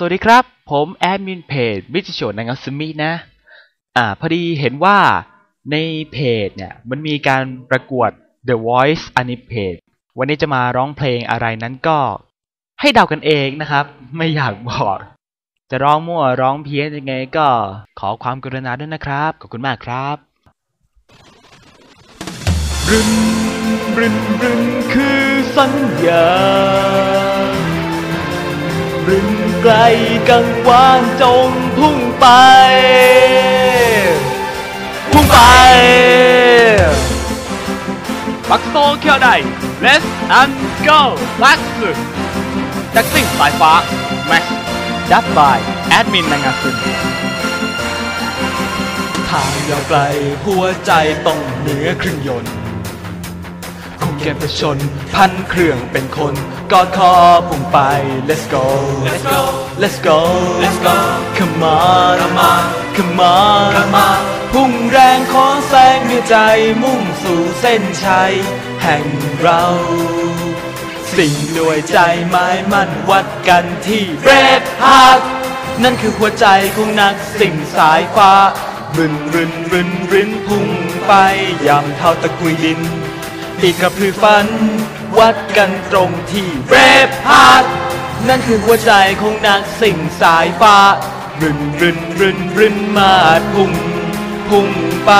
สวัสดีครับ ผมแอดมินเพจวิจิโชนางาซึมินะ อ่า พอดีเห็นว่าในเพจเนี่ย มันมีการประกวด The Voice อันนี้เพจวันนี้จะมาร้องเพลงอะไรนั้นก็ให้เดากันเองนะครับ ไม่อยากบอก จะร้องมั่วร้องเพี้ยนยังไงก็ขอความกรุณาด้วยนะครับ ขอบคุณมากครับรึนรึนรึนคือสัญญา ไกลกังวานจงพุ่งไป พุ่งไป ปักโซเคียวได้ Let's and go ลักสึแท็กซิ่สายฟ้า Max ดับบายแอดมินนางาซึมิทางยาวไกลหัวใจต้องเหนือเครื่องยนต์ คงเก็บประชน พันเครื่องเป็นคนกอดคอพุ่งไป Let's go Let's go Let's go Let's go Come on Come on Come on Come on พุ่งแรงขอแสงเหนือใจมุ่งสู่เส้นชัยแห่งเรา สิ่งด้วยใจไม้มั่นวัดกันที่เรดฮาร์ดนั่นคือหัวใจของนักสิ่งสายฟ้า รึนรึนรึนรึนพุ่งไปยามเท่าตะกุยดิน ปีกกระพือฟัน วัดกันตรงที่เรฟฮาร์ดนั่นคือหัวใจของนักสิ่งสายฟ้ารึนรึนรึนรึนมาดพุ่งพุ่งไป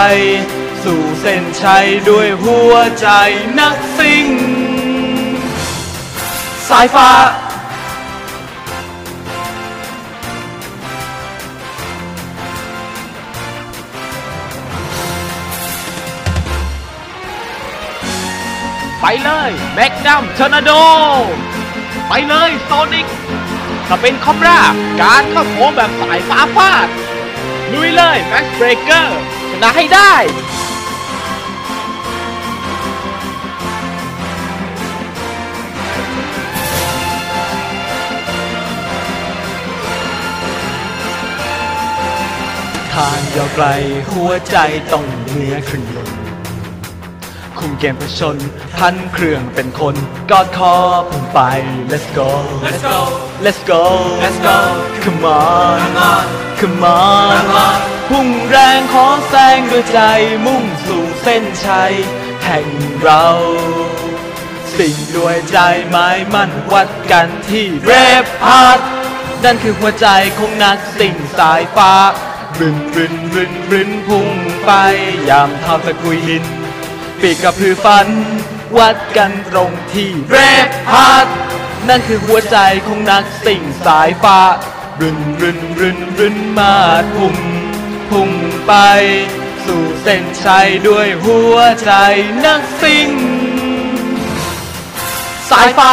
สู่เส้นชัยด้วยหัวใจนักสิ่ง สายฟ้า เลยแม็กนัมทอร์นาโด ไปเลยโซนิกถ้าเป็นคอมราการเข้าโค้งแบบสายฟ้าฟาดลุยเลยแม็กเบรเกอร์ชนะให้ได้ทางยาวไกลหัวใจต้องเหนือเครื่องยนต์ คุมเกมผชน พันเครื่องเป็นคนกอดคอพุ่งไป Let's go Let's go Let's go Let's go Come on Come on Come on พุ่งแรงขอแซงด้วยใจมุ่งสู่เส้นชัยแห่งเรา สิ่งด้วยใจไม้มั่นวัดกันที่เรฟฮาร์ดนั่นคือหัวใจของนักสิ่งสายฟ้ารึนรึนรึนรึนพุ่งไปยามเท้าตะกุยลิน ปีกกระพือฟัน วัดกันตรงที่เรฟฮาร์ดนั่นคือหัวใจของนักสิ่งสายฟ้า รึนรึนรึนรึนมาดพุ่งพุ่งไป สู่เส้นชัยด้วยหัวใจนักสิ่ง สายฟ้า